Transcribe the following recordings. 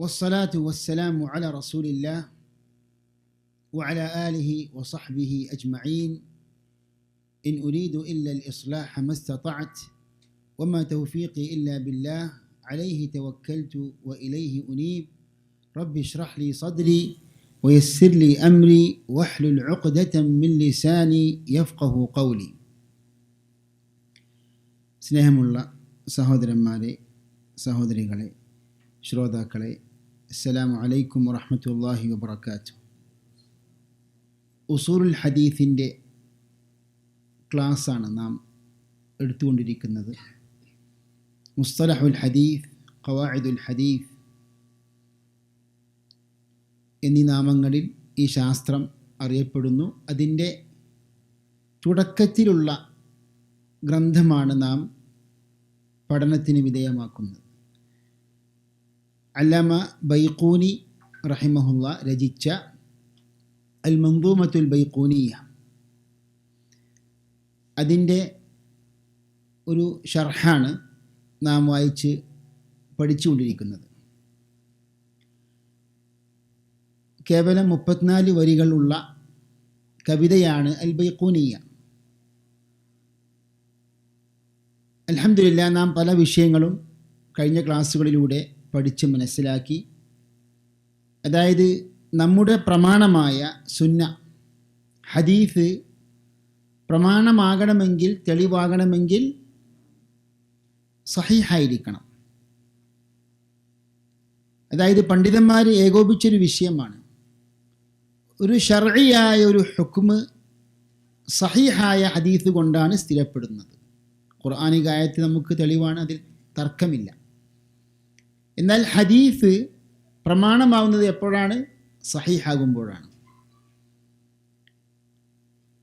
والصلاة والسلام على رسول الله وعلى آله وصحبه أجمعين إن أريد إلا الإصلاح ما استطعت وما توفيقي إلا بالله عليه توكلت وإليه أنيب رب اشرح لي صدري ويسر لي أمري واحلل عقدة من لساني يفقه قولي സ്നേഹമുള്ള സഹോദരന്മാരെ സഹോദരികളെ ശ്രോതാക്കളെ അസ്സലാമു അലൈക്കും വറഹമത്തല്ലാഹി വബർക്കാത്തു ഉസൂറുൽ ഹദീഫിന്റെ ക്ലാസ്സാണ് നാം എടുത്തുകൊണ്ടിരിക്കുന്നത്. മുസ്തലഹുൽ ഹദീഫ് ഖവാഇദുൽ ഹദീഫ് എന്നീ നാമങ്ങളിൽ ഈ ശാസ്ത്രം അറിയപ്പെടുന്നു. അതിന്റെ തുടക്കത്തിലുള്ള ഗ്രന്ഥമാണ് നാം പഠനത്തിന് വിധേയമാക്കുന്നത്. അല്ലാമ ബൈഖൂനി റഹിമഹുല്ല രചിച്ച അൽ മന്ദൂമത്തുൽ ബൈഖൂനിയ. അതിന്റെ ഒരു ഷർഹാണ് നാം വായിച്ച് പഠിച്ചുകൊണ്ടിരിക്കുന്നത്. കേവലം മുപ്പത്തിനാല് വരികളുള്ള കവിതയാണ് അൽ ബൈഖൂനിയ അലഹമില്ല നാം പല വിഷയങ്ങളും കഴിഞ്ഞ ക്ലാസ്സുകളിലൂടെ പഠിച്ച് മനസ്സിലാക്കി. അതായത് നമ്മുടെ പ്രമാണമായ സുന്ന ഹദീഫ് പ്രമാണമാകണമെങ്കിൽ തെളിവാകണമെങ്കിൽ സഹിഹായിരിക്കണം. അതായത് പണ്ഡിതന്മാർ ഏകോപിച്ചൊരു വിഷയമാണ്. ഒരു ഷർഹിയായ ഒരു ഹുക്മ് സഹിഹായ ഹദീഫ് കൊണ്ടാണ് സ്ഥിരപ്പെടുന്നത്. ഖുർആാനികായത്ത് നമുക്ക് തെളിവാണ് അതിൽ തർക്കമില്ല. എന്നാൽ ഹദീസ് പ്രമാണമാവുന്നത് എപ്പോഴാണ്? സഹിഹാകുമ്പോഴാണ്.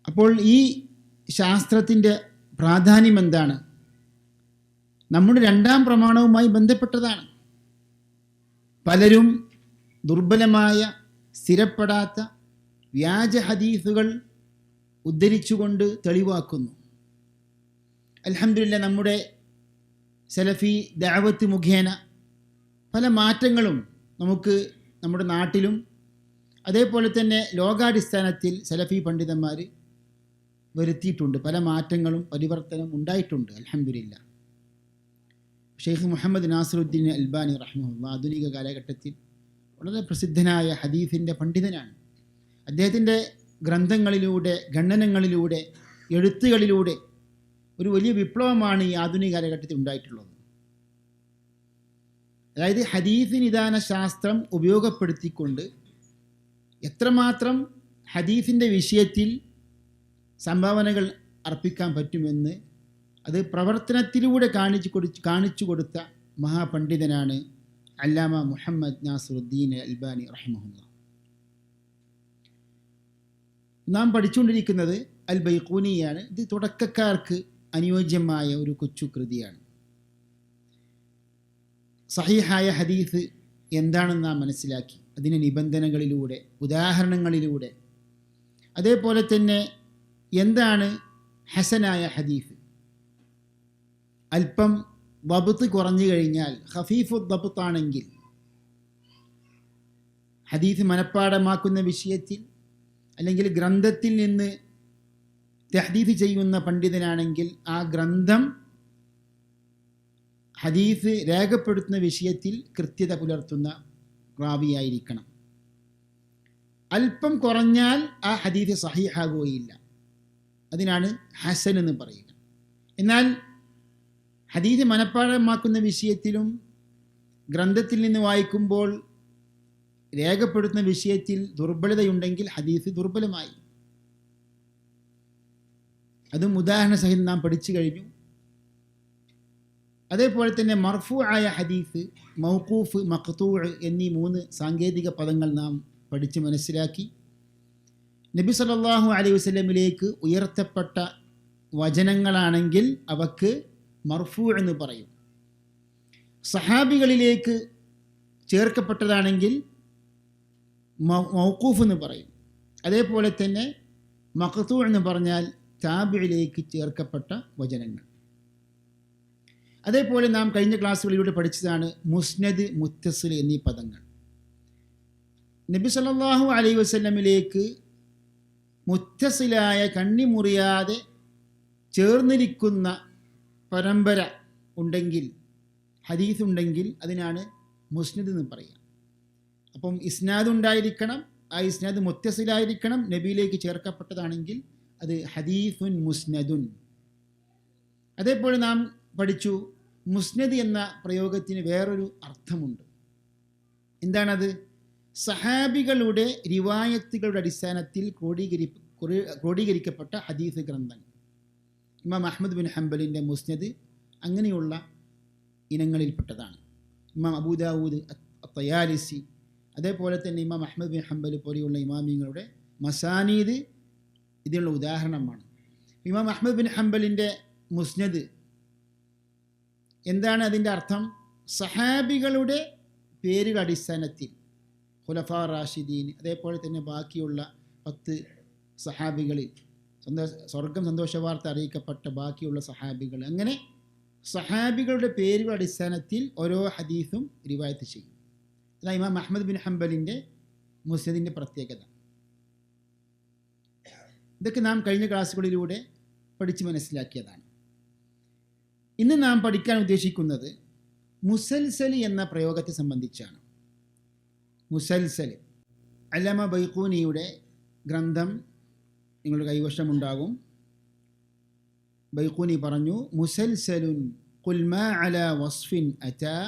അപ്പോൾ ഈ ശാസ്ത്രത്തിന്റെ പ്രാധാന്യം എന്താണ്? നമ്മുടെ രണ്ടാം പ്രമാണവുമായി ബന്ധപ്പെട്ടതാണ്. പലരും ദുർബലമായ സ്ഥിരപ്പെടാത്ത വ്യാജ ഹദീസുകൾ ഉദ്ധരിച്ചുകൊണ്ട് തെളിവാക്കുന്നു. അലഹമില്ല നമ്മുടെ സലഫി ദാവത്ത് മുഖേന പല മാറ്റങ്ങളും നമുക്ക് നമ്മുടെ നാട്ടിലും. അതേപോലെ തന്നെ ലോകാടിസ്ഥാനത്തിൽ സലഫി പണ്ഡിതന്മാർ വരുത്തിയിട്ടുണ്ട്. പല മാറ്റങ്ങളും പരിവർത്തനം ഉണ്ടായിട്ടുണ്ട്. അലഹമില്ല ഷെയ്ഖ് മുഹമ്മദ് നാസറുദ്ദീൻ അൽബാനി റഹ്മുല്ല ആധുനിക കാലഘട്ടത്തിൽ വളരെ പ്രസിദ്ധനായ ഹദീഫിന്റെ പണ്ഡിതനാണ്. അദ്ദേഹത്തിന്റെ ഗ്രന്ഥങ്ങളിലൂടെ ഖണ്ഡനങ്ങളിലൂടെ എഴുത്തുകളിലൂടെ ഒരു വലിയ വിപ്ലവമാണ് ഈ ആധുനിക കാലഘട്ടത്തിൽ ഉണ്ടായിട്ടുള്ളത്. അതായത് ഹദീഫ് നിദാന ശാസ്ത്രം ഉപയോഗപ്പെടുത്തിക്കൊണ്ട് എത്രമാത്രം ഹദീഫിന്റെ വിഷയത്തിൽ സംഭാവനകൾ അർപ്പിക്കാൻ പറ്റുമെന്ന് അത് പ്രവർത്തനത്തിലൂടെ കാണിച്ചു കൊടു കാണിച്ചു കൊടുത്ത മഹാപണ്ഡിതനാണ് അല്ലാമ മുഹമ്മദ് നാസറുദ്ദീൻ അൽബാനി റഹ്മുല്ല നാം പഠിച്ചുകൊണ്ടിരിക്കുന്നത് അൽ ബൈഖൂനിയാണ്. ഇത് തുടക്കക്കാർക്ക് അനുയോജ്യമായ ഒരു കൊച്ചു കൃതിയാണ് സഹിഹായ ഹദീഫ് എന്താണെന്ന് നാം മനസ്സിലാക്കി. അതിന് നിബന്ധനകളിലൂടെ ഉദാഹരണങ്ങളിലൂടെ. അതേപോലെ തന്നെ എന്താണ് ഹസനായ ഹദീഫ് അല്പം വബുത്ത് കുറഞ്ഞു കഴിഞ്ഞാൽ ഹഫീഫു ദബുത്താണെങ്കിൽ ഹദീഫ് മനഃപ്പാടമാക്കുന്ന വിഷയത്തിൽ അല്ലെങ്കിൽ ഗ്രന്ഥത്തിൽ നിന്ന് തഹദീഫ് ചെയ്യുന്ന പണ്ഡിതനാണെങ്കിൽ ആ ഗ്രന്ഥം ഹദീഫ് രേഖപ്പെടുത്തുന്ന വിഷയത്തിൽ കൃത്യത പുലർത്തുന്ന റാവിയായിരിക്കണം. അല്പം കുറഞ്ഞാൽ ആ ഹദീസ് സഹിഹാകുകയില്ല. അതിനാണ് ഹസൻ എന്ന് പറയുക. എന്നാൽ ഹദീസ് മനഃപ്പാഠമാക്കുന്ന വിഷയത്തിലും ഗ്രന്ഥത്തിൽ നിന്ന് വായിക്കുമ്പോൾ രേഖപ്പെടുത്തുന്ന വിഷയത്തിൽ ദുർബലതയുണ്ടെങ്കിൽ ഹദീസ് ദുർബലമായി. അതും ഉദാഹരണ സഹിതം നാം പഠിച്ചു കഴിഞ്ഞു. അതേപോലെ തന്നെ മർഫു ആയ ഹദീഫ് മൗക്കൂഫ് മഖ്തൂ എന്നീ മൂന്ന് സാങ്കേതിക പദങ്ങൾ നാം പഠിച്ച് മനസ്സിലാക്കി. നബി സല്ലല്ലാഹു അലൈഹി വസ്ലമിലേക്ക് ഉയർത്തപ്പെട്ട വചനങ്ങളാണെങ്കിൽ അവക്ക് മർഫു എന്ന് പറയും. സഹാബികളിലേക്ക് ചേർക്കപ്പെട്ടതാണെങ്കിൽ മൗക്കൂഫ് എന്ന് പറയും. അതേപോലെ തന്നെ മഖത്തു എന്ന് പറഞ്ഞാൽ താബിയിലേക്ക് ചേർക്കപ്പെട്ട വചനങ്ങൾ. അതേപോലെ നാം കഴിഞ്ഞ ക്ലാസ്സുകളിലൂടെ പഠിച്ചതാണ് മുസ്നദ് മുത്തസിൽ എന്നീ പദങ്ങൾ. നബി സല്ലല്ലാഹു അലൈ വസ്ലമിലേക്ക് മുത്തസിലായ കണ്ണി മുറിയാതെ ചേർന്നിരിക്കുന്ന പരമ്പര ഉണ്ടെങ്കിൽ ഹദീസ് ഉണ്ടെങ്കിൽ അതിനാണ് മുസ്നദ് എന്ന് പറയുക. അപ്പം ഇസ്നാദ് ഉണ്ടായിരിക്കണം ആ ഇസ്നാദ് മുത്തസിലായിരിക്കണം നബിയിലേക്ക് ചേർക്കപ്പെട്ടതാണെങ്കിൽ അത് ഹദീഫുൻ മുസ്നദുൻ. അതേപോലെ നാം പഠിച്ചു. മുസ്നദ് എന്ന പ്രയോഗത്തിന് വേറൊരു അർത്ഥമുണ്ട്. എന്താണത്? സഹാബികളുടെ റിവായത്തുകളുടെ അടിസ്ഥാനത്തിൽ ക്രോഡീകരി ക്രോ- ക്രോഡീകരിക്കപ്പെട്ട ഹദീസ് ഗ്രന്ഥങ്ങൾ. ഇമാം അഹമ്മദ് ബിൻ ഹംബലിന്റെ മുസ്നദ് അങ്ങനെയുള്ള ഇനങ്ങളിൽപ്പെട്ടതാണ്. ഇമാം അബൂദാവൂദ് തയാലിസി അതേപോലെ തന്നെ ഇമാം അഹമ്മദ് ബിൻ ഹംബൽ പോലെയുള്ള ഇമാമിങ്ങളുടെ മസാനീദ് ഇതിനുള്ള ഉദാഹരണമാണ്. ഇമാം അഹമ്മദ് ബിൻ ഹംബലിന്റെ മുസ്നദ് എന്താണ് അതിന്റെ അർത്ഥം? സഹാബികളുടെ പേരുകൾ അടിസ്ഥാനത്തിൽ. ഖുലഫ റാഷിദീൻ അതേപോലെ തന്നെ ബാക്കിയുള്ള പത്ത് സഹാബികളിൽ. സന്തോഷ സ്വർഗം സന്തോഷ വാർത്ത അറിയിക്കപ്പെട്ട ബാക്കിയുള്ള സഹാബികൾ. അങ്ങനെ സഹാബികളുടെ പേരുകൾ അടിസ്ഥാനത്തിൽ ഓരോ ഹദീസും റിവായത്ത് ചെയ്യും. അതാണ് ഇമാം അഹമ്മദ് ബിൻ ഹംബലിന്റെ മുസ്ലിദിന്റെ പ്രത്യേകത. ഇതൊക്കെ നാം കഴിഞ്ഞ ക്ലാസ്സുകളിലൂടെ പഠിച്ച് മനസ്സിലാക്കിയതാണ്. ഇന്ന് നാം പഠിക്കാൻ ഉദ്ദേശിക്കുന്നത് മുസൽസൽ എന്ന പ്രയോഗത്തെ സംബന്ധിച്ചാണ് മുസൽസൽ അലമ ബൈഖൂനിയുടെ ഗ്രന്ഥം നിങ്ങളുടെ കൈവശമുണ്ടാകും ബൈഖൂനി പറഞ്ഞു മുസൽസലുൻ قل ما على وصف أتى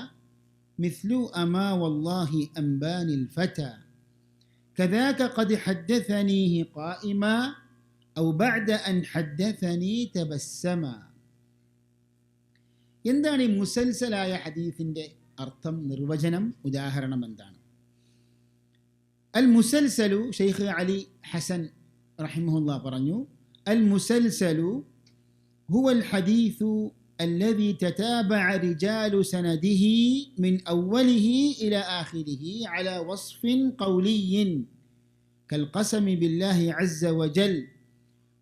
مثل أما والله أنبان الفتى كذاك قد حدثنيه قائما أو بعد أن حدثني تبسما എന്താണ് ഈ മുസൽസലായ ഹദീസിൻ്റെ അർത്ഥം നിർവചനം ഉദാഹരണം എന്താണ് അൽ മുസൽസലു ഷെയ്ഖ് അലി ഹസൻ റഹിമുല്ല പറഞ്ഞു അൽ മുസൽസലു هو الحديث الذي تتابع رجال سنده من أوله إلى آخره على وصف قولي كالقسم بالله عز وجل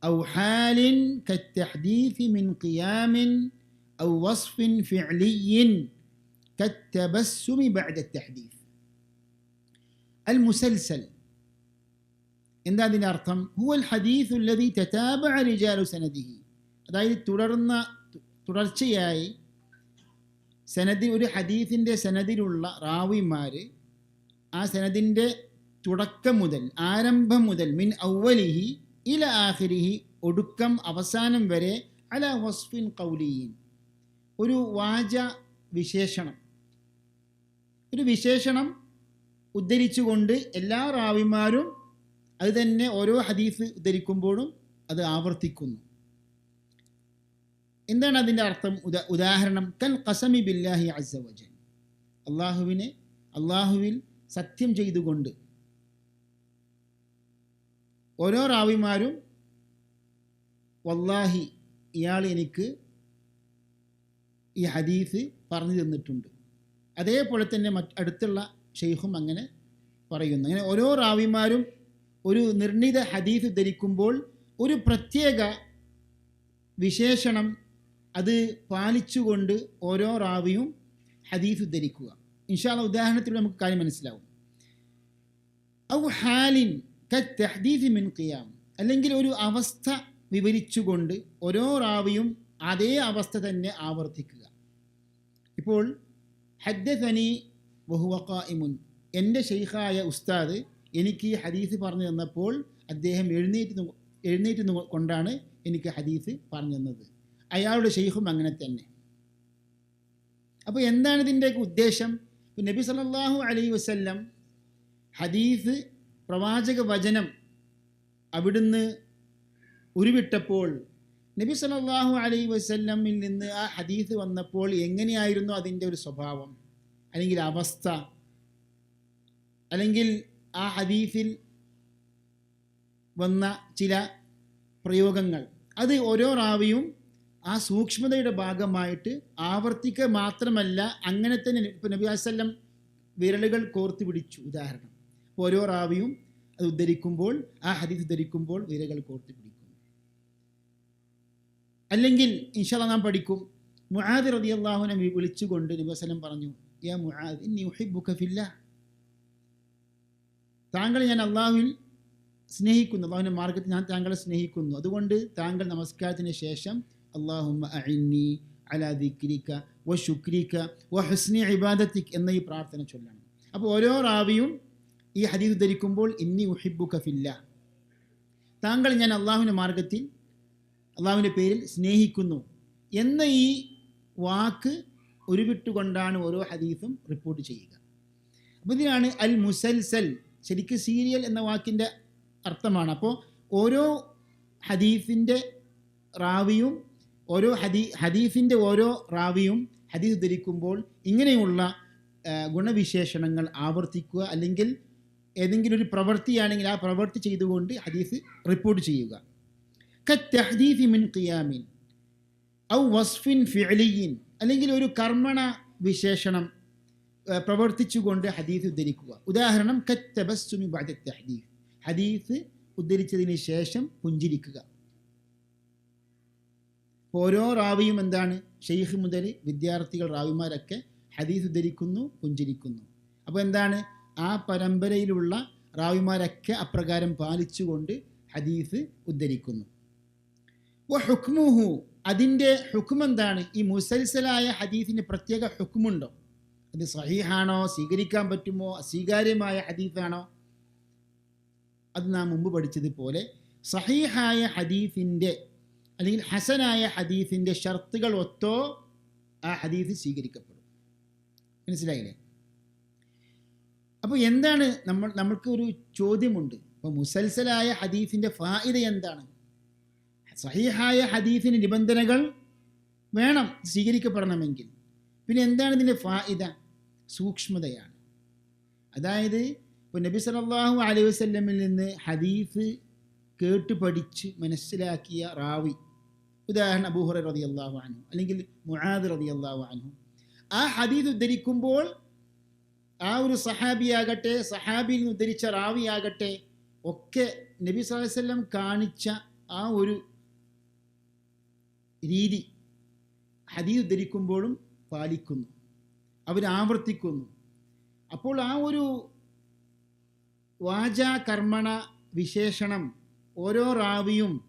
أو حال كالتحديث من قيام أو وصف فعلي كالتبسم بعد التحديث المسلسل എന്താ അതിൻ്റെ അർത്ഥം ഹുവൽ ഹദീസ് ഉല്ലതി തതാബഅ റിജാലു സനദിഹി അതായത് തുടർന്ന തുടർച്ചയായി സനദിൽ ഒരു ഹദീസിൻ്റെ സനദിലുള്ള റാവിമാർ ആ സനദിൻ്റെ തുടക്കം മുതൽ ആരംഭം മുതൽ മിൻ ഔവലിഹി ഇല ആഖിരിഹി ഒടുക്കം അവസാനം വരെ അല വസ്ഫിൻ കൗലിയീൻ ഒരു വാച വിശേഷണം. ഒരു വിശേഷണം ഉദ്ധരിച്ചുകൊണ്ട് എല്ലാ റാവിമാരും അത് തന്നെ ഓരോ ഹദീസ് ഉദ്ധരിക്കുമ്പോഴും അത് ആവർത്തിക്കുന്നു. എന്താണ് അതിന്റെ അർത്ഥം? ഉദാ ഉദാഹരണം കൽ കസമി ബില്ലാഹി അസവജൻ അള്ളാഹുവിനെ അള്ളാഹുവിൽ സത്യം ചെയ്തുകൊണ്ട് ഓരോ റാവിമാരും വല്ലാഹി ഇയാൾ എനിക്ക് ഈ ഹദീസ് പറഞ്ഞു തന്നിട്ടുണ്ട്. അതേപോലെ തന്നെ മറ്റ് അടുത്തുള്ള ഷെയ്ഖും അങ്ങനെ പറയുന്നു. അങ്ങനെ ഓരോ റാവിമാരും ഒരു നിർണിത ഹദീസ് ധരിക്കുമ്പോൾ ഒരു പ്രത്യേക വിശേഷണം അത് പാലിച്ചുകൊണ്ട് ഓരോ റാവിയും ഹദീസ് ഉദ്ധരിക്കുക. ഇൻഷാല്ല ഉദാഹരണത്തിലൂടെ നമുക്ക് കാര്യം മനസ്സിലാവും. ഔ ഹാലിൻ കഹദീഫ് മിൻ ഖിയാം. അല്ലെങ്കിൽ ഒരു അവസ്ഥ വിവരിച്ചുകൊണ്ട് ഓരോ റാവിയും അതേ അവസ്ഥ തന്നെ ആവർത്തിക്കുക. ഇപ്പോൾ ഹദ്ദനി വഹുവഖായിമുൻ എന്റെ ഷെയ്ഖായ ഉസ്താദ് എനിക്ക് ഹദീസ് പറഞ്ഞു തന്നപ്പോൾ അദ്ദേഹം എഴുന്നേറ്റ് എഴുന്നേറ്റ് കൊണ്ടാണ് എനിക്ക് ഹദീസ് പറഞ്ഞു തന്നത്. അയാളുടെ ഷെയ്ഖും അങ്ങനെ തന്നെ. അപ്പോൾ എന്താണ് ഇതിന്റെയൊക്കെ ഉദ്ദേശം? നബി സല്ലല്ലാഹു അലൈ വസ്ല്ലം ഹദീസ് പ്രവാചക വചനം അവിടുന്ന് ഉരുവിട്ടപ്പോൾ നബി സലാഹു അലൈ വസല്ലമിൽ നിന്ന് ആ ഹദീസ് വന്നപ്പോൾ എങ്ങനെയായിരുന്നു അതിന്റെ ഒരു സ്വഭാവം? അല്ലെങ്കിൽ അവസ്ഥ? അല്ലെങ്കിൽ ആ ഹദീസിൽ വന്ന ചില പ്രയോഗങ്ങൾ. അത് ഓരോ റാവിയും ആ സൂക്ഷ്മതയുടെ ഭാഗമായിട്ട് ആവർത്തിക്കുക മാത്രമല്ല അങ്ങനെ തന്നെ ഇപ്പം നബി വസ്ല്ലം വിരലുകൾ കോർത്ത് പിടിച്ചു. ഉദാഹരണം. ഓരോ റാവിയും അത് ഉദ്ധരിക്കുമ്പോൾ ആ ഹദീസ് ഉദ്ധരിക്കുമ്പോൾ വിരലുകൾ കോർത്ത് പിടിക്കും അല്ലെങ്കിൽ ഇൻഷാല്ല നാം പഠിക്കും. മുആദ് റതി അള്ളാഹുനെ വിളിച്ചുകൊണ്ട് നബി പറഞ്ഞു യാ മുആദ് ഇന്നി താങ്കൾ ഞാൻ അള്ളാഹുവിൽ സ്നേഹിക്കുന്നു അള്ളാഹുവിന്റെ മാർഗത്തിൽ ഞാൻ താങ്കളെ സ്നേഹിക്കുന്നു. അതുകൊണ്ട് താങ്കൾ നമസ്കാരത്തിന് ശേഷം അള്ളാഹുമ്മ അഇന്നി അലാ വ ശുക്രിക്ക വ ഹുസ്നി ഇബാദത്തിക് എന്ന ഈ പ്രാർത്ഥന ചൊല്ലണം. അപ്പോൾ ഓരോ റാവിയും ഈ ഹദീസ് ധരിക്കുമ്പോൾ ഇന്നി ഉഹിബു കഫില്ല താങ്കൾ ഞാൻ അള്ളാഹുവിന്റെ മാർഗത്തിൽ അള്ളാഹുവിന്റെ പേരിൽ സ്നേഹിക്കുന്നു എന്ന ഈ വാക്ക് ഉരുവിട്ടുകൊണ്ടാണ് ഓരോ ഹദീഫും റിപ്പോർട്ട് ചെയ്യുക. അപ്പോൾ ഇതിനാണ് അൽ മുസൽസൽ ശരിക്ക് സീരിയൽ എന്ന വാക്കിന്റെ അർത്ഥമാണ്. അപ്പോൾ ഓരോ ഹദീഫിന്റെ റാവിയും ഓരോ ഹദീ ഹദീഫിന്റെ ഓരോ റാവിയും ഹദീഫ് ധരിക്കുമ്പോൾ ഇങ്ങനെയുള്ള ഗുണവിശേഷണങ്ങൾ ആവർത്തിക്കുക അല്ലെങ്കിൽ ഏതെങ്കിലും ഒരു പ്രവൃത്തിയാണെങ്കിൽ ആ പ്രവൃത്തി ചെയ്തുകൊണ്ട് ഹദീസ് റിപ്പോർട്ട് ചെയ്യുക. കത്തഹദീഫി മിൻ ഖിയാമിൻ ഔ വസ്ഫിൻ ഫിഅലിയിൻ അല്ലെങ്കിൽ ഒരു കർമ്മണ വിശേഷണം പ്രവർത്തിച്ചുകൊണ്ട് ഹദീസ് ഉദ്ധരിക്കുക. ഉദാഹരണം കത്തബസ്സുമി ബഅദ തഹദീഫ് ഹദീസ് ഉദ്ധരിച്ചതിന് ശേഷം പുഞ്ചിരിക്കുക. ഓരോ റാവിയും എന്താണ്? ഷെയ്ഖ് മുതൽ വിദ്യാർത്ഥികൾ റാവിമാരൊക്കെ ഹദീസ് ഉദ്ധരിക്കുന്നു പുഞ്ചിരിക്കുന്നു. അപ്പോൾ എന്താണ്? ആ പരമ്പരയിലുള്ള റാവിമാരൊക്കെ അപ്രകാരം പാലിച്ചുകൊണ്ട് ഹദീസ് ഉദ്ധരിക്കുന്നു. ഹുക്മുഹു അതിന്റെ ഹുക്കും എന്താണ് ഈ മുസൽസലായ ഹദീഫിന് പ്രത്യേക ഹുക്കുമുണ്ടോ അത് സഹീഹാണോ? സ്വീകരിക്കാൻ പറ്റുമോ? അസ്വീകാര്യമായ ഹദീഫാണോ അത് നാം മുമ്പ് പഠിച്ചതുപോലെ സഹീഹായ ഹദീഫിന്റെ അല്ലെങ്കിൽ ഹസനായ ഹദീഫിന്റെ ഷർത്തുകൾ ഒത്തോ ആ ഹദീഫ് സ്വീകരിക്കപ്പെടും. മനസ്സിലായില്ലേ? അപ്പോൾ എന്താണ് നമ്മൾ നമ്മൾക്ക് ഒരു ചോദ്യമുണ്ട്. അപ്പോൾ മുസൽസലായ ഹദീഫിന്റെ ഫായിദ എന്താണ്? സഹീഹായ ഹദീഫിന് നിബന്ധനകൾ വേണം സ്വീകരിക്കപ്പെടണമെങ്കിൽ. പിന്നെ എന്താണ് ഇതിന്റെ ഫായിദ? സൂക്ഷ്മതയാണ്. അതായത് ഇപ്പോൾ നബി സല്ലല്ലാഹു അലൈഹി വസല്ലമിൽ നിന്ന് ഹദീഫ് കേട്ട് പഠിച്ച് മനസ്സിലാക്കിയ റാവി ഉദാഹരണം അബൂഹുറ റതി അള്ളാഹു അൻഹു അല്ലെങ്കിൽ മുആദ് റതി അള്ളാഹു ആ ഹദീദ് ഉദ്ധരിക്കുമ്പോൾ ആ ഒരു സഹാബിയാകട്ടെ സഹാബിയിൽ നിന്ന് ഉദ്ധരിച്ച റാവിയാകട്ടെ ഒക്കെ നബി വസല്ലം കാണിച്ച ആ ഒരു രീതി. ഹദീദ് ഉദ്ധരിക്കുമ്പോഴും പാലിക്കുന്നു. അവർ ആവർത്തിക്കുന്നു. അപ്പോൾ ആ ഒരു വാചാ കർമ്മണ വിശേഷണം ഓരോ റാവിയും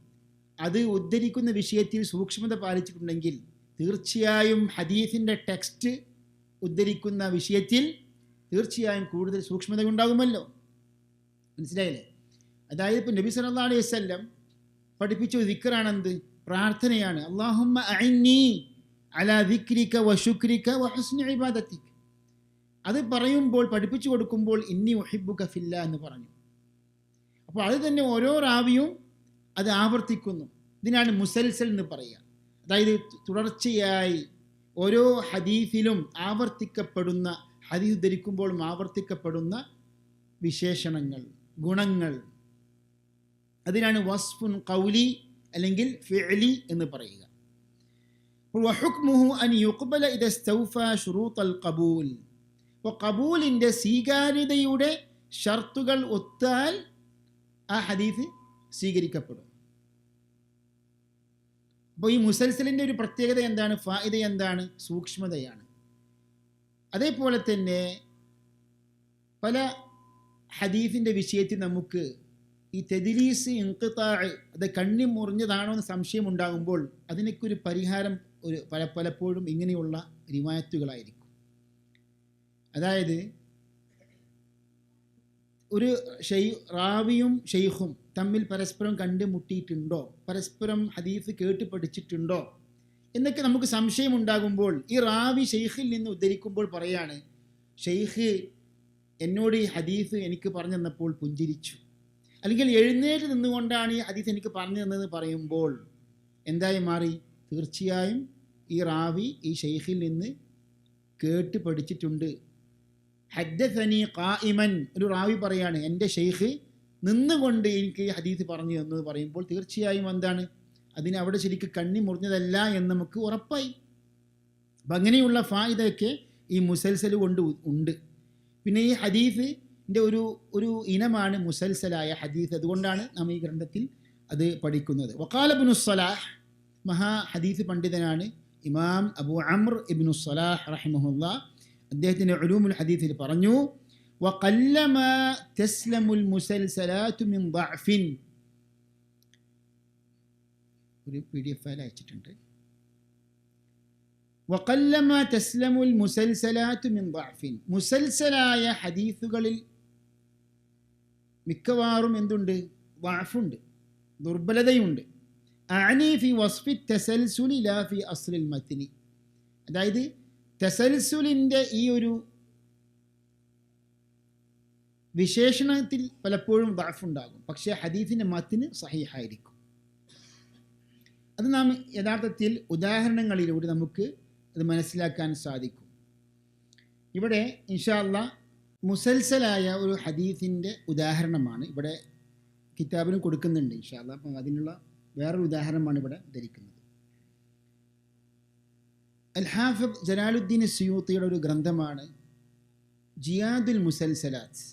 അത് ഉദ്ധരിക്കുന്ന വിഷയത്തിൽ സൂക്ഷ്മത പാലിച്ചിട്ടുണ്ടെങ്കിൽ തീർച്ചയായും ഹദീഫിന്റെ ടെക്സ്റ്റ് ഉദ്ധരിക്കുന്ന വിഷയത്തിൽ തീർച്ചയായും കൂടുതൽ സൂക്ഷ്മത ഉണ്ടാകുമല്ലോ. മനസ്സിലായില്ലേ? അതായത് ഇപ്പം നബി സല്ലാ അലൈഹി വസല്ലം പഠിപ്പിച്ച ഒരു ദിക്റാണെന്ത്? പ്രാർത്ഥനയാണ്. അള്ളാഹുമ്മ അഇന്നി അലാ ദിക്രിക വ ശുക്രിക വ ഹുസ്നി അത് പറയുമ്പോൾ പഠിപ്പിച്ചു കൊടുക്കുമ്പോൾ ഇന്നി ഒഹിബു കഫില്ല എന്ന് പറഞ്ഞു. അപ്പോൾ അത് തന്നെ ഓരോ റാവിയും അത് ആവർത്തിക്കുന്നു. ഇതിനാണ് മുസൽസൽ എന്ന് പറയുക. അതായത് തുടർച്ചയായി ഓരോ ഹദീഫിലും ആവർത്തിക്കപ്പെടുന്ന ഹദീഫ് ധരിക്കുമ്പോഴും ആവർത്തിക്കപ്പെടുന്ന വിശേഷണങ്ങൾ ഗുണങ്ങൾ. അതിനാണ് വസ്ഫുൻ കൗലി അല്ലെങ്കിൽ ഫിഅലി എന്ന് പറയുക. അപ്പോൾ അൻ കബൂലിന്റെ സ്വീകാര്യതയുടെ ഷർത്തുകൾ ഒത്താൽ ആ ഹദീഫ് സ്വീകരിക്കപ്പെടും. അപ്പോൾ ഈ മുസൽസലിന്റെ ഒരു പ്രത്യേകത എന്താണ്? ഫായിദ എന്താണ്? സൂക്ഷ്മതയാണ്. അതേപോലെ തന്നെ പല ഹദീഫിന്റെ വിഷയത്തിൽ നമുക്ക് ഈ തെദിലീസ് ഇൻകിത്താഴ് അത് കണ്ണി മുറിഞ്ഞതാണോ എന്ന് സംശയം ഉണ്ടാകുമ്പോൾ അതിനൊക്കെ ഒരു പരിഹാരം ഒരു പല പലപ്പോഴും ഇങ്ങനെയുള്ള റിവായത്തുകളായിരിക്കും. അതായത് ഒരു ഷെയ് റാവിയും ഷെയ്ഖും തമ്മിൽ പരസ്പരം കണ്ടുമുട്ടിയിട്ടുണ്ടോ? പരസ്പരം ഹദീഫ് കേട്ട് പഠിച്ചിട്ടുണ്ടോ? എന്നൊക്കെ നമുക്ക് സംശയം ഉണ്ടാകുമ്പോൾ ഈ റാവി ഷെയ്ഖിൽ നിന്ന് ഉദ്ധരിക്കുമ്പോൾ പറയാണ് ഷെയ്ഖ് എന്നോട് ഈ ഹദീഫ് എനിക്ക് പറഞ്ഞു തന്നപ്പോൾ പുഞ്ചിരിച്ചു. അല്ലെങ്കിൽ എഴുന്നേറ്റ് നിന്നുകൊണ്ടാണ് ഈ ഹദീസ് എനിക്ക് പറഞ്ഞു തന്നതെന്ന് പറയുമ്പോൾ എന്തായി മാറി? തീർച്ചയായും ഈ റാവി ഈ ഷെയ്ഖിൽ നിന്ന് കേട്ട് പഠിച്ചിട്ടുണ്ട്. ഹദ്ദസനി ഖായിമൻ ഒരു റാവി പറയാണ് എന്റെ ഷെയ്ഖ് നിന്നുകൊണ്ട് എനിക്ക് ഈ ഹദീസ് പറഞ്ഞു എന്ന് പറയുമ്പോൾ തീർച്ചയായും എന്താണ്? അതിന് അവിടെ ശരിക്ക് കണ്ണി മുറിഞ്ഞതല്ല എന്ന് നമുക്ക് ഉറപ്പായി. അപ്പം അങ്ങനെയുള്ള ഫായിദയൊക്കെ ഈ മുസൽസൽ കൊണ്ട് ഉണ്ട്. പിന്നെ ഈ ഹദീഫിന്റെ ഒരു ഒരു ഇനമാണ് മുസൽസലായ ഹദീസ് അതുകൊണ്ടാണ് നാം ഈ ഗ്രന്ഥത്തിൽ അത് പഠിക്കുന്നത് വക്കാലബിനു സലാഹ് മഹാ ഹദീസ് പണ്ഡിതനാണ് ഇമാം അബു അമർ ഇബ്നു സലാഹ് റഹിമഹുല്ല അദ്ദേഹത്തിൻ്റെ ഉലൂമുൽ ഹദീസിൽ പറഞ്ഞു وقلما تسلم المسلسلات من ضعف ഒരു പി ഡി എഫ് ഫയൽ അയച്ചിട്ടുണ്ട് വക്കല്ലമ തസ്ലമുൽ മുസൽസലാത്തു മിൻ ضعف മുസൽസലായ ഹദീസുകളിൽ മിക്കവാറും എന്തുണ്ട്? വാഫുണ്ട് ദുർബലതയുണ്ട്. അനി വസ്ഫി തസൽസുലി ലാ ഫി അസ്ലിൽ മത്തിനി അതായത് തെസൽസുലിന്റെ ഈ ഒരു വിശേഷണത്തിൽ പലപ്പോഴും വാഫുണ്ടാകും പക്ഷേ ഹദീഫിന്റെ മത്തിന് സഹിഹായിരിക്കും. അത് നാം യഥാർത്ഥത്തിൽ ഉദാഹരണങ്ങളിലൂടെ നമുക്ക് അത് മനസ്സിലാക്കാൻ സാധിക്കും. ഇവിടെ ഇൻഷാല്ല മുസൽസലായ ഒരു ഹദീഫിന്റെ ഉദാഹരണമാണ് ഇവിടെ കിതാബിന് കൊടുക്കുന്നുണ്ട് ഇൻഷാല്ല അപ്പം അതിനുള്ള വേറൊരു ഉദാഹരണമാണ് ഇവിടെ ധരിക്കുന്നത്. അൽ ഹാഫിദ് ജലാലുദ്ദീൻ സിയൂത്തിയുടെ ഒരു ഗ്രന്ഥമാണ് ജിയാദുൽ മുസൽസലാത്ത്.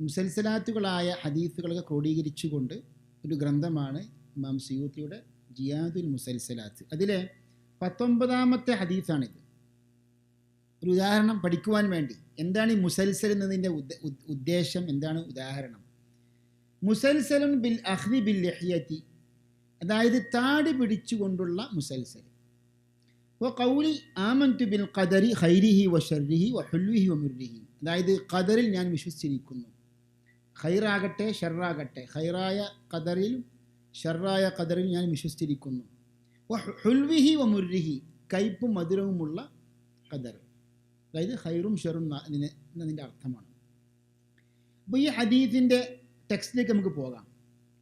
മുസൽസലാത്തുകളായ ഹദീഫുകളൊക്കെ ക്രോഡീകരിച്ചുകൊണ്ട് ഒരു ഗ്രന്ഥമാണ് ഇമാം സിയൂത്തിയുടെ ജിയാദുൽ മുസൽസലാത്ത്. അതിലെ പത്തൊമ്പതാമത്തെ ഹദീസാണിത്. ഒരു ഉദാഹരണം പഠിക്കുവാൻ വേണ്ടി. എന്താണ് ഈ മുസൽസൽ എന്നതിന്റെ ഉദ്- ഉദ്ദേശം? എന്താണ് ഉദാഹരണം? മുസൽസലുൻ ബിൽ അഹ്ദി ബിൽ ലഹിയത്തി. അതായത് താടി പിടിച്ചുകൊണ്ടുള്ള മുസൽസൽ. ഇപ്പോൾ കൗലി ആമൻതു ബിൽ ഖദരി ഹൈരിഹി ഹുൽവിഹി വ മുർരിഹി. അതായത് ഖദറിൽ ഞാൻ വിശ്വസിച്ചിരിക്കുന്നു. ഖൈറാകട്ടെ ഷർറാകട്ടെ ഖൈറായ ഖദറിലും ഷർറായ ഖദറിൽ ഞാൻ വിശ്വസിച്ചിരിക്കുന്നു. ഹുൽവിഹി വ മുർരിഹി. കയ്പും മധുരവുമുള്ള ഖദർ. അതായത് ഹൈറും ഷെറും എന്നതിന്റെ അർത്ഥമാണ്. അപ്പോൾ ഈ ഹദീഫിന്റെ ടെക്സ്റ്റിലേക്ക് നമുക്ക് പോകാം.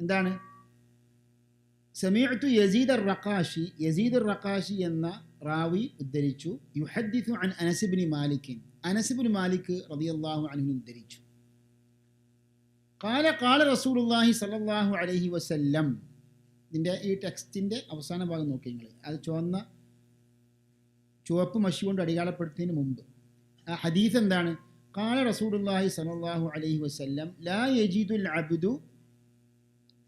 എന്താണ്? സമീഅത്തു യസീദ് റഖാഷി യസീദ് റക്കാഷി എന്ന റാവി ഉദ്ധരിച്ചു. യുഹദ്ദിസു അൻ അനസിബിനി മാലിക്കിൻ അനസിബിന് മാലിക് റളിയല്ലാഹു അൻഹു ഉദ്ധരിച്ചു. കാല കാല റസൂലുള്ളാഹി സ്വല്ലല്ലാഹു അലൈഹി വസല്ലം ഇതിന്റെ ഈ ടെക്സ്റ്റിന്റെ അവസാന ഭാഗം നോക്കി നിങ്ങൾ അത് ചുവന്ന ചുവപ്പ് മഷി കൊണ്ട് അടിയാളപ്പെടുത്തുന്നതിന് മുമ്പ്. ആ ഹദീസ് എന്താണ്? കാല റസൂലുള്ളാഹി സ്വല്ലല്ലാഹു അലൈഹി വസല്ലം ലാ യജീദുൽ അബ്ദു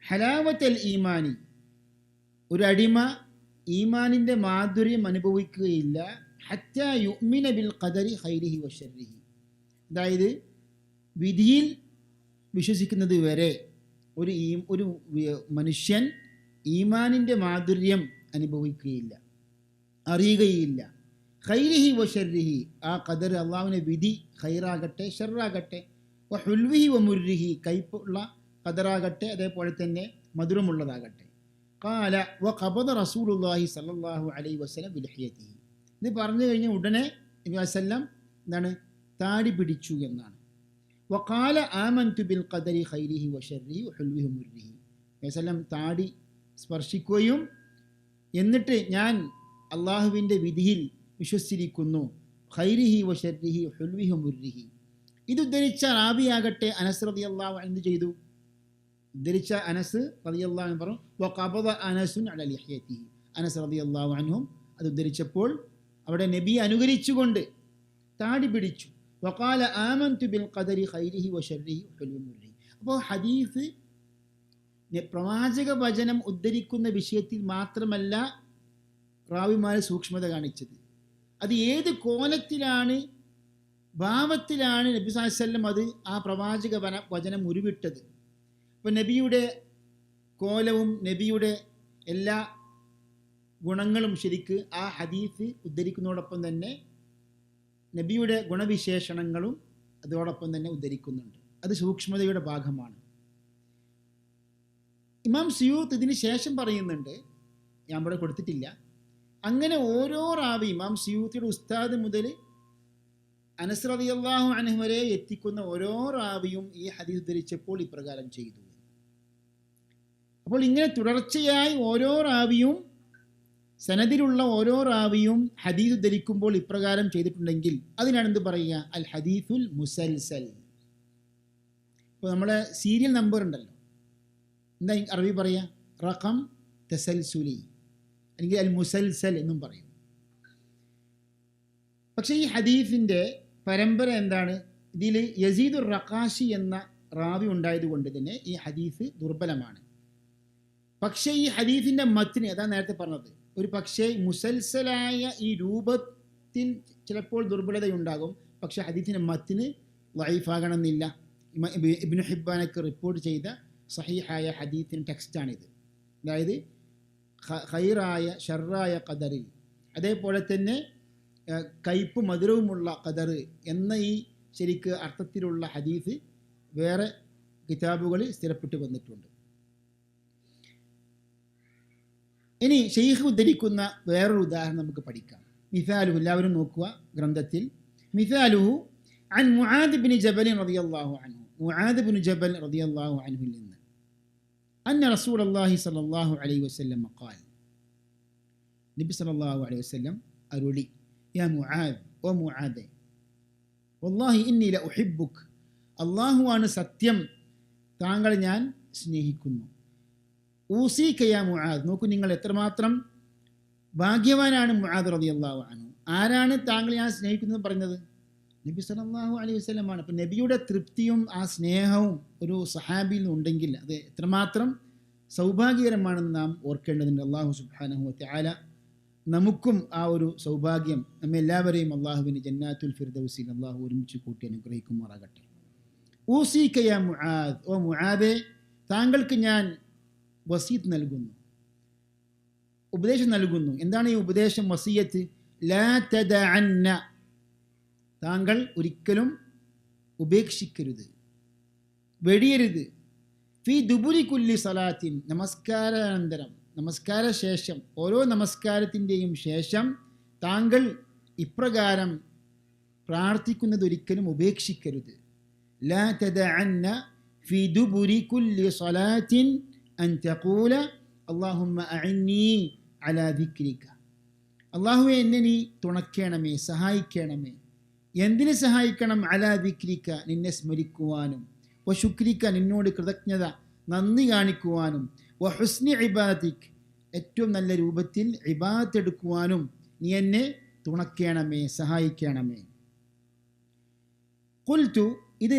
ഹലാവത്തൽ ഈമാനി. ഒരു അടിമ ഈമാനിന്റെ മാധുര്യം അനുഭവിക്കുകയില്ല. ഹറ്റ യുഅ്മിന ബിൽ ഖദരി ഖൈരിഹി വശർരിഹി അതായത് വിധിയിൽ വിശ്വസിക്കുന്നത് വരെ ഒരു ഈ ഒരു മനുഷ്യൻ ഈമാനിന്റെ മാധുര്യം അനുഭവിക്കുകയില്ല അറിയുകയില്ല. ഖൈരിഹി വ ഷെർഹി ആ ഖദർ അള്ളാഹുവിനെ വിധി ഖൈറാകട്ടെ ഷെറാകട്ടെ വ ഹുൽവിഹി വ മുർരിഹി. കൈപ്പുള്ള ഖദറാകട്ടെ അതേപോലെ തന്നെ മധുരമുള്ളതാകട്ടെ. കാല വ ഖബദ റസൂലുള്ളാഹി സല്ലാഹു അലൈ വസ്ലം വിലഹിയത്തി ഇത് പറഞ്ഞു കഴിഞ്ഞ ഉടനെ വസല്ലം എന്താണ്? താടി പിടിച്ചു എന്നാണ്. വ വക്കാല ആമൻതു ബിൽ ഖദരി ഖൈരിഹി വഷർരിഹി ഹുൽവിഹി മുർരിഹി. വസല്ലം താടി സ്പർശിക്കുകയും എന്നിട്ട് ഞാൻ അള്ളാഹുവിന്റെ വിധിയിൽ വിശ്വസിച്ചിരിക്കുന്നു. ഖൈരിഹി വഷർരിഹി ഹുൽവിഹി മുർരിഹി. റാബിയാകട്ടെ അനസ് റതി അള്ളാഹു എന്ത് ചെയ്തു? ധരിച്ച അനസ് റതി അള്ളാഹു പറഞ്ഞു അനസ് റതി അള്ളാഹു അത് ഉദ്ധരിച്ചപ്പോൾ അവിടെ നബി അനുകരിച്ചുകൊണ്ട് താടി പിടിച്ചു. വക്കാല ആമന്തു ബിൽ ഖദരി ഖൈരിഹി വഷരിഹി ഹുൽവിഹി മുർരിഹി. അപ്പോൾ ഹദീസ് പ്രവാചക വചനം ഉദ്ധരിക്കുന്ന വിഷയത്തിൽ മാത്രമല്ല റാവിമാരെ സൂക്ഷ്മത കാണിച്ചത്. അത് ഏത് കോലത്തിലാണ് ഭാവത്തിലാണ് നബി സാഹിസ്വല്ലം അത് ആ പ്രവാചക വന വചനം ഉരുവിട്ടത്? ഇപ്പം നബിയുടെ കോലവും നബിയുടെ എല്ലാ ഗുണങ്ങളും ശരിക്ക് ആ ഹദീസ് ഉദ്ധരിക്കുന്നതോടൊപ്പം തന്നെ നബിയുടെ ഗുണവിശേഷണങ്ങളും അതോടൊപ്പം തന്നെ ഉദ്ധരിക്കുന്നുണ്ട്. അത് സൂക്ഷ്മതയുടെ ഭാഗമാണ്. ഇമാം സിയൂത്ത് ഇതിന് ശേഷം പറയുന്നുണ്ട് ഞാൻ ഇവിടെ കൊടുത്തിട്ടില്ല. അങ്ങനെ ഓരോ റാവി ഇമാം സിയൂത്തിയുടെ ഉസ്താദ് മുതൽ അനസ്രതി അള്ളാഹു അൻഹു വരെ എത്തിക്കുന്ന ഓരോ റാവിയും ഈ ഹദീസ് ധരിച്ചപ്പോൾ ഇപ്രകാരം ചെയ്തു. അപ്പോൾ ഇങ്ങനെ തുടർച്ചയായി ഓരോ റാവിയും സനദിലുള്ള ഓരോ റാവിയും ഹദീസ് ധരിക്കുമ്പോൾ ഇപ്രകാരം ചെയ്തിട്ടുണ്ടെങ്കിൽ അതിനാണ് എന്ത് പറയുക? അൽ ഹദീഫുൽ മുസൽസൽ. ഇപ്പോൾ നമ്മളെ സീരിയൽ നമ്പർ ഉണ്ടല്ലോ. എന്താ അറബി പറയുക? റഖം തസൽസുലി. അല്ലെങ്കിൽ അൽ മുസൽസൽ എന്നും പറയും. പക്ഷേ ഈ ഹദീഫിന്റെ പരമ്പര എന്താണ്? ഇതിൽ യസീദുർ റഖാഷി എന്ന റാവി ഉണ്ടായതുകൊണ്ട് തന്നെ ഈ ഹദീഫ് ദുർബലമാണ്. പക്ഷേ ഈ ഹദീഫിന്റെ മത്തിന് അതാ നേരത്തെ പറഞ്ഞത് ഒരു പക്ഷേ മുസൽസലായ ഈ രൂപത്തിൽ ചിലപ്പോൾ ദുർബലതയുണ്ടാകും പക്ഷേ ഹദീഫിന്റെ മത്തിന് വൈഫാകണമെന്നില്ല. ഇബിൻ ഹിബാനൊക്കെ റിപ്പോർട്ട് ചെയ്ത സഹീഹായ ഹദീഫിന്റെ ടെക്സ്റ്റാണിത്. അതായത് ഖ- ഖൈറായ ഷർറായ ഖദറിൽ അതേപോലെ തന്നെ ആ, കയ്പ് മധുരവുമുള്ള ഖദർ എന്ന ഈ ശരിക്ക് അർത്ഥത്തിലുള്ള ഹദീസ് വേറെ കിതാബുകളിൽ സ്ഥിരപ്പെട്ട് വന്നിട്ടുണ്ട് ഇനി ഷെയ്ഖ് ഉദ്ധരിക്കുന്ന വേറൊരു ഉദാഹരണം നമുക്ക് പഠിക്കാം മിസാലുഹു എല്ലാവരും നോക്കുക ഗ്രന്ഥത്തിൽ മിസാലുഹു عن معاذ بن جبل رضي الله عنه معاذ بن جبل رضي الله عنه അന്ന റസൂൽ അള്ളാഹി സലാഹു അലൈ വസ്ലം മക്കാൽ നബി സലാഹു അലൈഹി വസ്ലം അരുളി യാ മുആദ് ഓ മുആദെ വല്ലാഹി ഇന്നി ല ഉഹിബുക്ക് അള്ളാഹുവാണ് സത്യം താങ്കൾ ഞാൻ സ്നേഹിക്കുന്നു. ഊസി കയാ മുആദ് നോക്കൂ നിങ്ങൾ എത്രമാത്രം ഭാഗ്യവാനാണ് മുആദ് റബി അള്ളാഹു ആനു ആരാണ് താങ്കൾ ഞാൻ സ്നേഹിക്കുന്നത് പറഞ്ഞത് നബി സല്ലല്ലാഹു അലൈഹി വസ്ലമാണ് അപ്പം നബിയുടെ തൃപ്തിയും ആ സ്നേഹവും ഒരു സഹാബിയിൽ ഉണ്ടെങ്കിൽ അത് എത്രമാത്രം സൗഭാഗ്യകരമാണെന്ന് നാം ഓർക്കേണ്ടതുണ്ട്. അള്ളാഹു സുബാനഹു വതആല നമുക്കും ആ ഒരു സൗഭാഗ്യം നമ്മെ എല്ലാവരെയും അള്ളാഹുവിന് ജന്നാത്തുൽ ഫിർദൌസിൻ അള്ളാഹു ഒരുമിച്ച് കൂട്ടി അനുഗ്രഹിക്കുമാറാകട്ടെ. ഊസീക്കയ മുആദ്. ഓ മുആദെ താങ്കൾക്ക് ഞാൻ വസീത്ത് നൽകുന്നു. ഉപദേശം നൽകുന്നു. എന്താണ് ഈ ഉപദേശം? വസീയത്ത് ലാ തദഅന്ന താങ്കൾ ഒരിക്കലും ഉപേക്ഷിക്കരുത്. വെടിയരുത്. ഫി ദുബുരി കുല്ലി സലാത്തിൻ. നമസ്കാരാനന്തരം. നമസ്കാര ശേഷം ഓരോ നമസ്കാരത്തിന്റെയും ശേഷം താങ്കൾ ഇപ്രകാരം പ്രാർത്ഥിക്കുന്നത് ഒരിക്കലും ഉപേക്ഷിക്കരുത്. ലാ തദഅന്ന ഫി ദുബുരി കുല്ലി സലാത്തിൻ അൻ തഖൂല അല്ലാഹുമ്മ അഇന്നി അലാ ദിക്രിക. അള്ളാഹുവെ എന്നെ നീ തുണയ്ക്കണമേ സഹായിക്കണമേ. എന്തിനു സഹായിക്കണം? അലാ വിക്രിക്ക നിന്നെ സ്മരിക്കുവാനും. വശുക്രിക്ക നിന്നോട് കൃതജ്ഞത നന്ദി കാണിക്കുവാനും. വ ഹുസ്നി ഇബാദിക് ഏറ്റവും നല്ല രൂപത്തിൽ ഇബാദത്ത് എടുക്കുവാനും നീ എന്നെ തുണക്കേണമേ സഹായിക്കണമേ. കൊൽത്തു ഇത്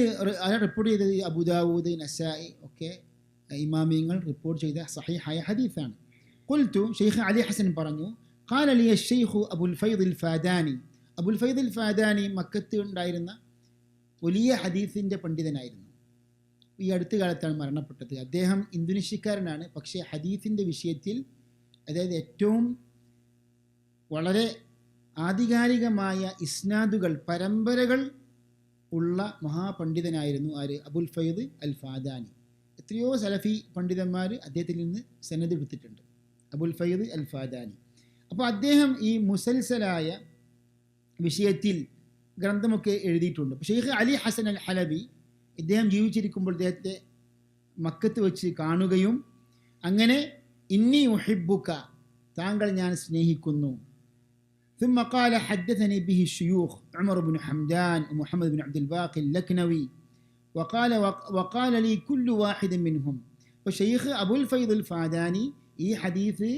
റിപ്പോർട്ട് ചെയ്തത് അബുദാവൂദ് നസായി ഒക്കെ ഇമാമിയങ്ങൾ റിപ്പോർട്ട് ചെയ്ത സഹിഹായ ഹദീഫാണ് കൊൽത്തു ഷെയ്ഖ് അലി ഹസൻ പറഞ്ഞു ഖാൽ അലിയ ഷെയ്ഖു അബുൽ ഫൈദുൽ ഫാദാനി അബുൽ ഫൈദ് അൽ ഫാദാനി മക്കത്ത് ഉണ്ടായിരുന്ന വലിയ ഹദീസിന്റെ പണ്ഡിതനായിരുന്നു. ഈ അടുത്ത കാലത്താണ് മരണപ്പെട്ടത്. അദ്ദേഹം ഇന്തോനേഷ്യക്കാരനാണ്. പക്ഷേ ഹദീസിന്റെ വിഷയത്തിൽ അതായത് ഏറ്റവും വളരെ ആധികാരികമായ ഇസ്നാദുകൾ പരമ്പരകൾ ഉള്ള മഹാപണ്ഡിതനായിരുന്നു ആര്? അബുൽ ഫൈദ് അൽ ഫാദാനി എത്രയോ സലഫി പണ്ഡിതന്മാർ അദ്ദേഹത്തിൽ നിന്ന് സന്നദ്ധ എടുത്തിട്ടുണ്ട് അബുൽ ഫൈദ് അൽ ഫാദാനി അപ്പോൾ അദ്ദേഹം ഈ മുസൽസലായ വിഷയത്തിൽ ഗ്രന്ഥമൊക്കെ എഴുതിയിട്ടുണ്ട് അപ്പോൾ ഷെയ്ഖ് അലി ഹസൻ അൽ ഹലബി ഇദ്ദേഹം ജീവിച്ചിരിക്കുമ്പോൾ അദ്ദേഹത്തെ മക്കത്ത് വെച്ച് കാണുകയും അങ്ങനെ ഇന്നി ഉഹിബുക്ക താങ്കൾ ഞാൻ സ്നേഹിക്കുന്നു ثم قال حدثني به الشيوخ عمر بن حمدان ومحمد بن عبد الباقي اللكنوي وقال وقال لي كل واحد منهم وشيخ أبو الفيض الفاداني ഈ ഹദീസ്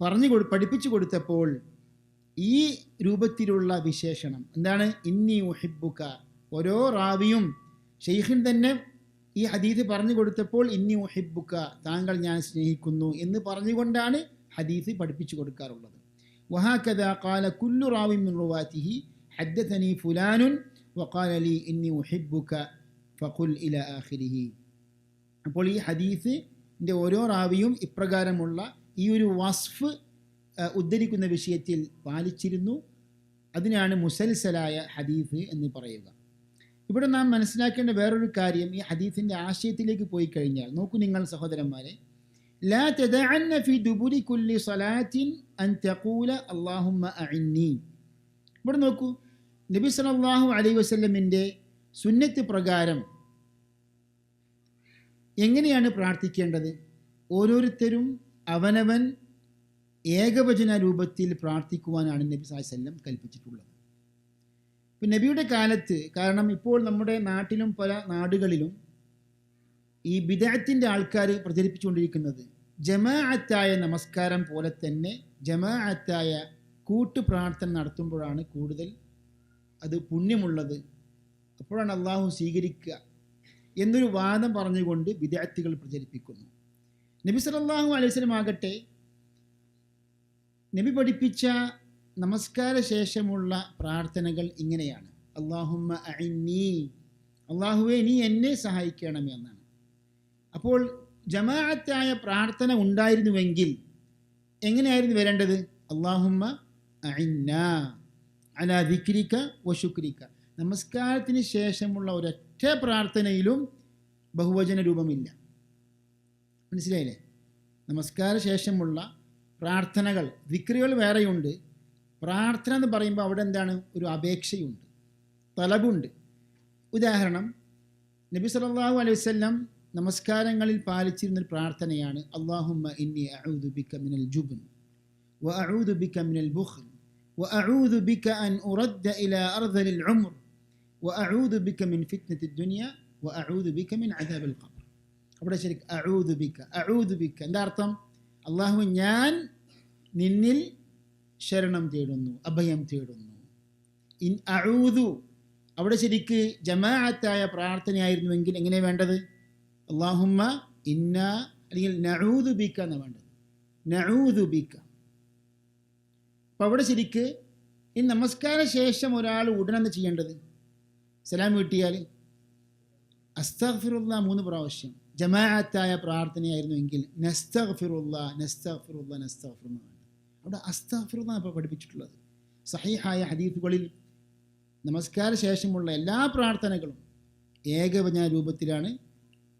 പറഞ്ഞു കൊടു പഠിപ്പിച്ചു കൊടുത്തപ്പോൾ ഈ രൂപത്തിലുള്ള വിശേഷണം. എന്താണ്? ഇന്നി ഉഹിബുക്ക ഓരോ റാവിയും ഷെയ്ഖിൻ തന്നെ ഈ ഹദീസ് പറഞ്ഞു കൊടുത്തപ്പോൾ ഇന്നി ഉഹിബുക്ക താങ്കൾ ഞാൻ സ്നേഹിക്കുന്നു എന്ന് പറഞ്ഞുകൊണ്ടാണ് ഹദീസ് പഠിപ്പിച്ചു കൊടുക്കാറുള്ളത്. വഹാക്കഥ കാല കുല്ലു റാവി മിൻ റുവാത്തിഹി ഹദ്ദഥനി ഫുലാനുൻ വഖാല ലി ഇന്നി ഉഹിബുക്ക ഫഖുൽ ഇല ആഖിരിഹി. അപ്പോൾ ഈ ഹദീസിന്റെ ഓരോ റാവിയും ഇപ്രകാരമുള്ള ഈ ഒരു വസ്ഫ് ഉദ്ധരിക്കുന്ന വിഷയത്തിൽ പാലിച്ചിരുന്നു. അതിനാണ് മുസൽസലായ ഹദീഫ് എന്ന് പറയുക. ഇവിടെ നാം മനസ്സിലാക്കേണ്ട വേറൊരു കാര്യം ഈ ഹദീഫിന്റെ ആശയത്തിലേക്ക് പോയി കഴിഞ്ഞാൽ നോക്കൂ നിങ്ങൾ സഹോദരന്മാരെ. ലാ തദഅന്ന ഫി കുല്ലി അൻ തഖൂല അല്ലാഹുമ്മ അഇന്നി. ഇവിടെ നോക്കൂ നബി സല്ലല്ലാഹു അലൈഹി വസല്ലമിന്റെ സുന്നത്ത് പ്രകാരം എങ്ങനെയാണ് പ്രാർത്ഥിക്കേണ്ടത്? ഓരോരുത്തരും അവനവൻ ഏകവചന രൂപത്തിൽ പ്രാർത്ഥിക്കുവാനാണ് നബി സാഹസല്ലം കൽപ്പിച്ചിട്ടുള്ളത്. ഇപ്പം നബിയുടെ കാലത്ത് കാരണം ഇപ്പോൾ നമ്മുടെ നാട്ടിലും പല നാടുകളിലും ഈ ബിദാത്തിന്റെ ആൾക്കാർ പ്രചരിപ്പിച്ചുകൊണ്ടിരിക്കുന്നത് ജമാഅത്തായ നമസ്കാരം പോലെ തന്നെ ജമാഅത്തായ കൂട്ടു പ്രാർത്ഥന നടത്തുമ്പോഴാണ് കൂടുതൽ അത് പുണ്യമുള്ളത്. അപ്പോഴാണ് അള്ളാഹു സ്വീകരിക്കുക എന്നൊരു വാദം പറഞ്ഞുകൊണ്ട് വിദ്യാർത്ഥികൾ പ്രചരിപ്പിക്കുന്നു. നബി സല്ലല്ലാഹു അലൈഹി ആകട്ടെ നബി പഠിപ്പിച്ച നമസ്കാര ശേഷമുള്ള പ്രാർത്ഥനകൾ ഇങ്ങനെയാണ്. അള്ളാഹുമ്മ അഇന്നി അള്ളാഹുവെ നീ എന്നെ സഹായിക്കണം എന്നാണ്. അപ്പോൾ ജമാഅത്തായ പ്രാർത്ഥന ഉണ്ടായിരുന്നുവെങ്കിൽ എങ്ങനെയായിരുന്നു വരേണ്ടത്? അള്ളാഹുമ്മ അഇന്ന അല ദിക്രിക്ക വശുക്രിക്ക നമസ്കാരത്തിന് ശേഷമുള്ള ഒരൊറ്റ പ്രാർത്ഥനയിലും ബഹുവചന രൂപമില്ല. മനസ്സിലായില്ലേ? നമസ്കാര ശേഷമുള്ള പ്രാർത്ഥനകൾ ദിക്രികൾ വേറെയുണ്ട്. പ്രാർത്ഥന എന്ന് പറയുമ്പോൾ അവിടെ എന്താണ്? ഒരു അപേക്ഷയുണ്ട്. തലബുണ്ട് ഉദാഹരണം നബി സല്ലാഹു അലൈഹി വല്ലം നമസ്കാരങ്ങളിൽ പാലിച്ചിരുന്നൊരു പ്രാർത്ഥനയാണ് അള്ളാഹുമ്മ ഇന്നി മിനൽ വ മിനൽ വ അൻ വ മിൻ ഫിത്നത്തി വ മിൻ അദാബിൽ അവിടെ ശരി അഴൂദു ബിക്ക അഴൂദു എന്താ അർത്ഥം? അള്ളാഹു ഞാൻ നിന്നിൽ ശരണം തേടുന്നു അഭയം തേടുന്നു. ഇൻ അഴുതു അവിടെ ശരിക്ക് ജമാഅത്തായ പ്രാർത്ഥനയായിരുന്നുവെങ്കിൽ എങ്ങനെ വേണ്ടത്? അള്ളാഹുമ്മ ഇന്ന അല്ലെങ്കിൽ നഴൂതു ബിക്ക എന്നാണ് വേണ്ടത്? നഴൂതു ബിക്ക അപ്പം അവിടെ ശരിക്ക് ഈ നമസ്കാര ശേഷം ഒരാൾ ഉടനെന്ന് ചെയ്യേണ്ടത്? സലാം വീട്ടിയാൽ അസ്താഫിറുള്ള മൂന്ന് പ്രാവശ്യം. ജമാഅത്തായ പ്രാർത്ഥനയായിരുന്നു എങ്കിൽ നസ്തഗ്ഫിറുള്ള നസ്തഗ്ഫിറുള്ള നസ്തഗ്ഫിറുള്ള അവിടെ അസ്തഗ്ഫിറുള്ള ഇപ്പോൾ പഠിപ്പിച്ചിട്ടുള്ളത്. സഹിഹായ ഹദീഫുകളിൽ നമസ്കാര ശേഷമുള്ള എല്ലാ പ്രാർത്ഥനകളും ഏകവചന രൂപത്തിലാണ്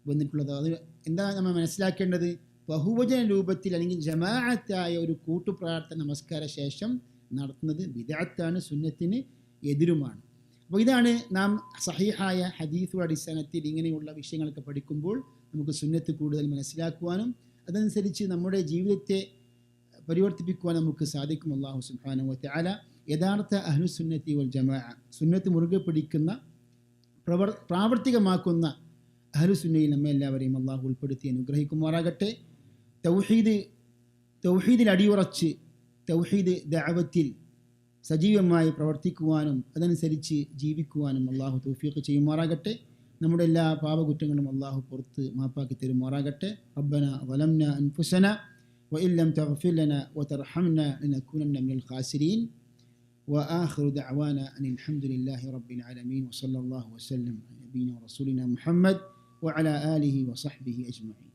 വന്നിട്ടുള്ളത്. അത് എന്താ നമ്മൾ മനസ്സിലാക്കേണ്ടത്? ബഹുവചന രൂപത്തിൽ അല്ലെങ്കിൽ ജമാഅത്തായ ഒരു കൂട്ടുപ്രാർത്ഥന നമസ്കാര ശേഷം നടത്തുന്നത് വിദാത്താണ് സുന്നത്തിന് എതിരുമാണ്. അപ്പോൾ ഇതാണ് നാം സഹിഹായ ഹദീസുകളുടെ അടിസ്ഥാനത്തിൽ ഇങ്ങനെയുള്ള വിഷയങ്ങളൊക്കെ പഠിക്കുമ്പോൾ നമുക്ക് സുന്നത്ത് കൂടുതൽ മനസ്സിലാക്കുവാനും അതനുസരിച്ച് നമ്മുടെ ജീവിതത്തെ പരിവർത്തിപ്പിക്കുവാൻ നമുക്ക് സാധിക്കും അള്ളാഹു സുബ്ഹാനഹു അല യഥാർത്ഥ അഹ്ലുസുന്നത്തി വൽ ജമാഅ സുന്നത്ത് മുറുകെ പിടിക്കുന്ന പ്രവർ പ്രാവർത്തികമാക്കുന്ന അഹ്ലുസുന്നയിൽ നമ്മെ എല്ലാവരെയും അള്ളാഹു ഉൾപ്പെടുത്തി അനുഗ്രഹിക്കുമാറാകട്ടെ. തൗഹീദ് തൗഹീദിൽ അടിയുറച്ച് തൗഹീദ് ദാവത്തിൽ സജീവമായി പ്രവർത്തിക്കുവാനും അതനുസരിച്ച് ജീവിക്കുവാനും അള്ളാഹു തൗഫീഖ് ചെയ്യുമാറാകട്ടെ. നമ്മുടെ എല്ലാ പാപകുറ്റങ്ങളും അള്ളാഹു പുറത്ത് മാപ്പാക്കി തരുമാറാകട്ടെ റബ്ബന വലംന അൻഫുസന وإن لم تغفر لنا وترحمنا لنكونن من الخاسرين وآخر دعوانا أن الحمد لله رب العالمين وصلى الله وسلم على نبينا ورسولنا محمد وعلى آله وصحبه أجمعين